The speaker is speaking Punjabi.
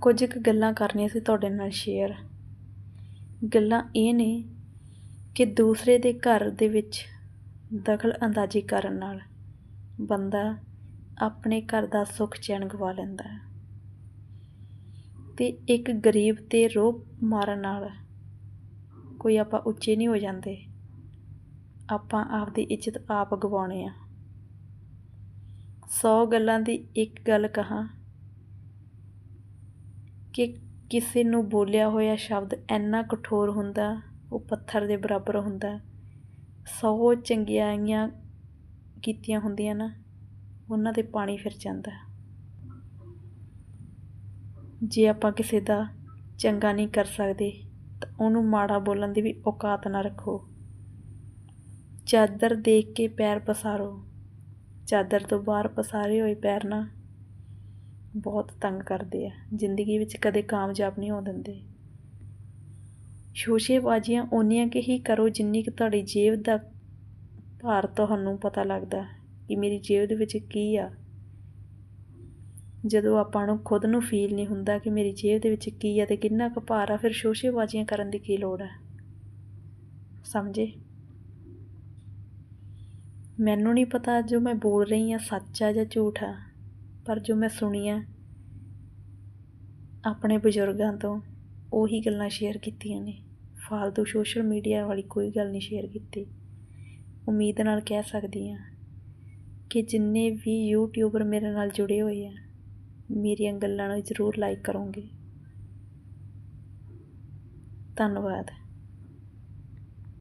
ਕੁਝ ਕੁ ਗੱਲਾਂ ਕਰਨੀਆਂ ਸੀ ਤੁਹਾਡੇ ਨਾਲ ਸ਼ੇਅਰ ਗੱਲਾਂ ਇਹ ਨੇ ਕਿ ਦੂਸਰੇ ਦੇ ਘਰ ਦੇ ਵਿੱਚ ਦਖਲ ਅੰਦਾਜ਼ੀ ਕਰਨ ਨਾਲ ਬੰਦਾ ਆਪਣੇ ਘਰ ਦਾ ਸੁੱਖ ਚੈਨ ਗਵਾ ਲੈਂਦਾ ਹੈ। ਤੇ ਇੱਕ ਗਰੀਬ ਤੇ ਰੋਹ ਮਾਰਨ ਨਾਲ ਕੋਈ ਆਪਾਂ ਉੱਚੇ ਨਹੀਂ ਹੋ ਜਾਂਦੇ। ਆਪਾਂ ਆਪਦੀ ਇੱਜ਼ਤ ਆਪ ਗਵਾਉਣੇ ਆ। ਸੌ ਗੱਲਾਂ ਦੀ ਇੱਕ ਗੱਲ ਕਹਾਂ ਕਿ ਕਿਸੇ ਨੂੰ ਬੋਲਿਆ ਹੋਇਆ ਸ਼ਬਦ ਇੰਨਾ ਕਠੋਰ ਹੁੰਦਾ, ਉਹ ਪੱਥਰ ਦੇ ਬਰਾਬਰ ਹੁੰਦਾ। ਸੌ ਚੰਗਿਆਈਆਂ ਕੀਤੀਆਂ ਹੁੰਦੀਆਂ ਨਾ, ਉਹਨਾਂ ਤੇ ਪਾਣੀ ਫਿਰ ਜਾਂਦਾ। ਜੇ ਆਪਾਂ ਕਿਸੇ ਦਾ ਚੰਗਾ ਨਹੀਂ ਕਰ ਸਕਦੇ, ਤਾਂ ਉਹਨੂੰ ਮਾੜਾ ਬੋਲਣ ਦੀ ਵੀ ਔਕਾਤ ਨਾ ਰੱਖੋ। ਚਾਦਰ ਦੇਖ ਕੇ ਪੈਰ ਪਸਾਰੋ। ਚਾਦਰ ਤੋਂ ਬਾਹਰ ਪਸਾਰੇ ਹੋਏ ਪੈਰ ਨਾ ਬਹੁਤ ਤੰਗ ਕਰਦੇ ਆ। ਜ਼ਿੰਦਗੀ ਵਿੱਚ ਕਦੇ ਕਾਮਯਾਬ ਨਹੀਂ ਹੋ ਦਿੰਦੇ। ਸ਼ੋਸ਼ੇਬਾਜ਼ੀਆਂ ਓਨੀਆਂ ਕਿ ਹੀ ਕਰੋ ਜਿੰਨੀ ਕਿ ਤੁਹਾਡੀ ਜੇਬ ਦਾ ਭਾਰ ਤੁਹਾਨੂੰ ਪਤਾ ਲੱਗਦਾ ਕਿ ਮੇਰੀ ਜੇਬ ਦੇ ਵਿੱਚ ਕੀ ਆ। ਜਦੋਂ ਆਪਾਂ ਨੂੰ ਖੁਦ ਨੂੰ ਫੀਲ ਨਹੀਂ ਹੁੰਦਾ ਕਿ ਮੇਰੀ ਜੇਬ ਦੇ ਵਿੱਚ ਕੀ ਆ ਤੇ ਕਿੰਨਾ ਕੁ ਭਾਰ ਆ, ਫਿਰ ਸ਼ੋਸ਼ੇਬਾਜ਼ੀਆਂ ਕਰਨ ਦੀ ਕੀ ਲੋੜ ਹੈ ਸਮਝੇ? ਮੈਨੂੰ ਨਹੀਂ ਪਤਾ ਜੋ ਮੈਂ ਬੋਲ ਰਹੀ ਹਾਂ, ਸੱਚ ਆ ਜਾਂ ਝੂਠ ਆ। ਪਰ ਜੋ ਮੈਂ ਸੁਣੀਆਂ ਆਪਣੇ ਬਜ਼ੁਰਗਾਂ ਤੋਂ, ਉਹੀ ਗੱਲਾਂ ਸ਼ੇਅਰ ਕੀਤੀਆਂ ਨੇ। ਫਾਲਤੂ ਸੋਸ਼ਲ ਮੀਡੀਆ ਵਾਲੀ ਕੋਈ ਗੱਲ ਨਹੀਂ ਸ਼ੇਅਰ ਕੀਤੀ। ਉਮੀਦ ਨਾਲ ਕਹਿ ਸਕਦੀ ਹਾਂ ਕਿ ਜਿੰਨੇ ਵੀ ਯੂਟਿਊਬਰ ਮੇਰੇ ਨਾਲ ਜੁੜੇ ਹੋਏ ਆ, ਮੇਰੀਆਂ ਗੱਲਾਂ ਨੂੰ ਜ਼ਰੂਰ ਲਾਈਕ ਕਰੋਗੇ। ਧੰਨਵਾਦ।